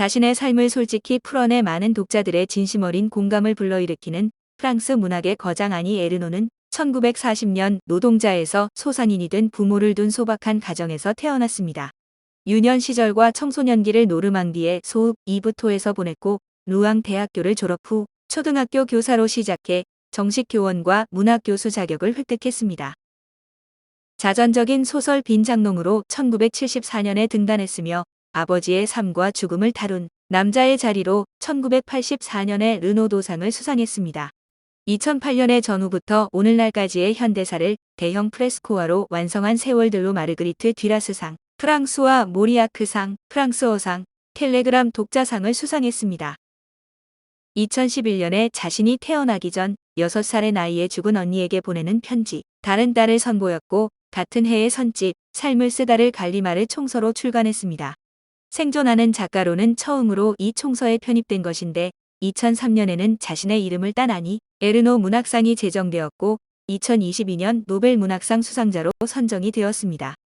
자신의 삶을 솔직히 풀어내 많은 독자들의 진심 어린 공감을 불러일으키는 프랑스 문학의 거장 아니 에르노는 1940년 노동자에서 소상인이 된 부모를 둔 소박한 가정에서 태어났습니다. 유년 시절과 청소년기를 노르망디의 소읍 이브토에서 보냈고 루앙 대학교를 졸업 후 초등학교 교사로 시작해 정식 교원과 문학 교수 자격을 획득했습니다. 자전적인 소설 빈장롱으로 1974년에 등단했으며 아버지의 삶과 죽음을 다룬 남자의 자리로 1984년에 르노도상을 수상했습니다. 2008년에 전후부터 오늘날까지의 현대사를 대형 프레스코어로 완성한 세월들로 마르그리트 듀라스상, 프랑스와 모리아크상, 프랑스어상, 텔레그람 독자상을 수상했습니다. 2011년에 자신이 태어나기 전 6살의 나이에 죽은 언니에게 보내는 편지, 다른 딸을 선보였고 같은 해에 선집, 삶을 쓰다를 갈리마를 총서로 출간했습니다. 생존하는 작가로는 처음으로 이 총서에 편입된 것인데 2003년에는 자신의 이름을 딴 아니 에르노 문학상이 제정되었고 2022년 노벨 문학상 수상자로 선정이 되었습니다.